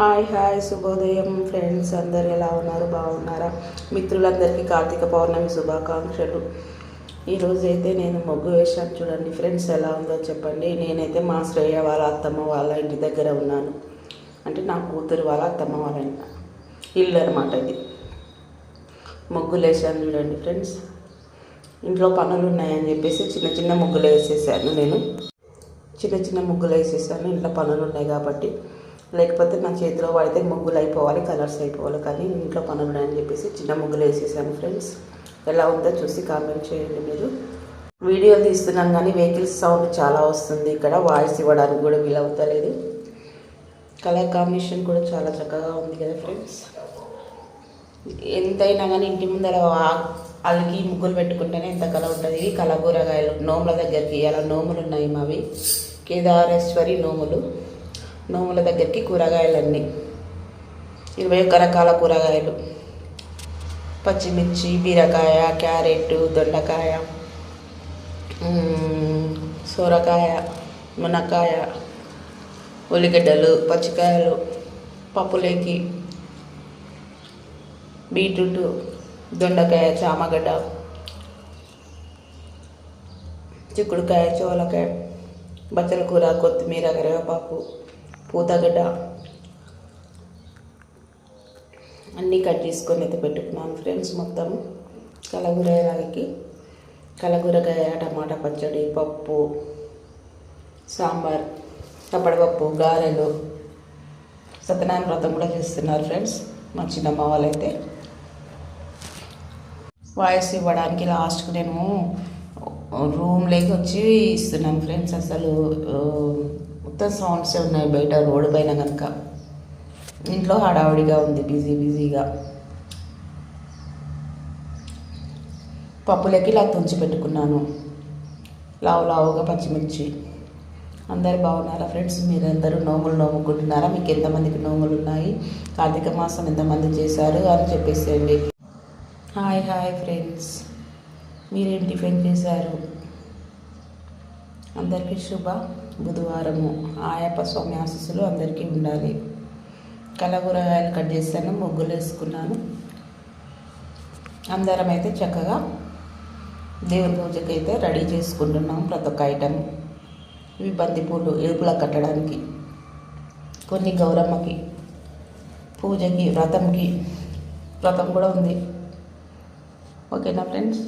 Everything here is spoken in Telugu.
హాయ్ హాయ్ శుభోదయం ఫ్రెండ్స్ అందరు ఎలా ఉన్నారు? బాగున్నారా? మిత్రులందరికీ కార్తీక పౌర్ణమి శుభాకాంక్షలు. ఈరోజు అయితే నేను మొగ్గు వేసాను చూడండి ఫ్రెండ్స్ ఎలా ఉందో చెప్పండి. నేనైతే మా శ్రేయ వాళ్ళ అత్తమ్మ వాళ్ళ ఇంటి దగ్గర ఉన్నాను. అంటే నా కూతురు వాళ్ళ అత్తమ్మ వాళ్ళ ఇల్లు అనమాట ఇది. ముగ్గులు వేసాను చూడండి ఫ్రెండ్స్. ఇంట్లో పనులు ఉన్నాయని చెప్పేసి చిన్న చిన్న ముగ్గులు వేసేసాను నేను. చిన్న చిన్న ముగ్గులు వేసేసాను. ఇంట్లో పనులు ఉన్నాయి కాబట్టి. లేకపోతే నా చేతిలో పడితే ముగ్గులు అయిపోవాలి కలర్స్ అయిపోవాలి. కానీ ఇంట్లో పనులు ఉన్నాయని చెప్పేసి చిన్న ముగ్గులు వేసేసాను ఫ్రెండ్స్. ఎలా ఉందో చూసి కామెంట్ చేయండి మీరు. వీడియో తీస్తున్నాను కానీ వెహికల్స్ సౌండ్ చాలా వస్తుంది ఇక్కడ. వాయిస్ ఇవ్వడానికి కూడా వీలవుతలేదు కలర్ కాంబినేషన్ కూడా చాలా చక్కగా ఉంది కదా ఫ్రెండ్స్. ఎంతైనా కానీ ఇంటి ముందర ఆ- అలికి ముగ్గులు పెట్టుకుంటేనే ఎంత కళ ఉంటుంది. కళ కూరగాయలు నోముల దగ్గరికి అలా నోములు ఉన్నాయి మావి. కేదారేశ్వరి నోములు. నోముల దగ్గరికి కూరగాయలన్నీ. ఇరవై ఒక్క రకాల కూరగాయలు. పచ్చిమిర్చి బీరకాయ క్యారెట్ దొండకాయ సొరకాయ మునక్కాయ ఉల్లిగడ్డలు పచ్చికాయలు పప్పులేకి బీట్రూట్ దొండకాయ చామగడ్డ చిక్కుడుకాయ చోలకాయ బచ్చల కూర కొత్తిమీర కరివేపాకు పూతగడ్డ. అన్నీ కట్ చేసుకొని అయితే పెట్టుకున్నాను ఫ్రెండ్స్ మొత్తం. కలగూరగాయలకి కలగూరకాయ టమాటా పచ్చడి పప్పు సాంబార్ కప్పడపప్పు గారెలు. సత్యనారాయణ వ్రతం కూడా చేస్తున్నారు ఫ్రెండ్స్ మా చిన్నమ్మ వాళ్ళైతే. వాయిస్ ఇవ్వడానికి లాస్ట్కి నేను రూమ్లోకి వచ్చి ఇస్తున్నాను ఫ్రెండ్స్ అసలు మొత్తం సౌండ్సే ఉన్నాయి బయట? రోడ్డు పైన కనుక ఇంట్లో హడావుడిగా ఉంది బిజీ బిజీగా. పప్పులకి ఇలా తుంచి పెట్టుకున్నాను. లావు లావుగా పచ్చిమిర్చి. అందరు బాగున్నారా ఫ్రెండ్స్ మీరందరూ నోములు నోముకుంటున్నారా? మీకు ఎంతమందికి నోములు ఉన్నాయి? కార్తీక మాసం ఎంతమంది చేశారు? అని చెప్పేసేయండి. హాయ్ హాయ్ ఫ్రెండ్స్ మీరేం టిఫిన్ చేశారు? అందరికీ శుభ బుధవారము. ఆయప్ప స్వామి ఆశీస్సులు అందరికీ ఉండాలి. కలగూరగాయలు కట్ చేశాను ముగ్గులు వేసుకున్నాను. అందరం అయితే చక్కగా దేవుని పూజకి అయితే రెడీ చేసుకుంటున్నాం ప్రతి ఒక్క ఐటెం. ఇవి బంతిపూలు ఎరుపులా కట్టడానికి కొన్ని గౌరమ్మకి పూజకి వ్రతంకి వ్రతం కూడా ఉంది. ఓకేనా ఫ్రెండ్స్?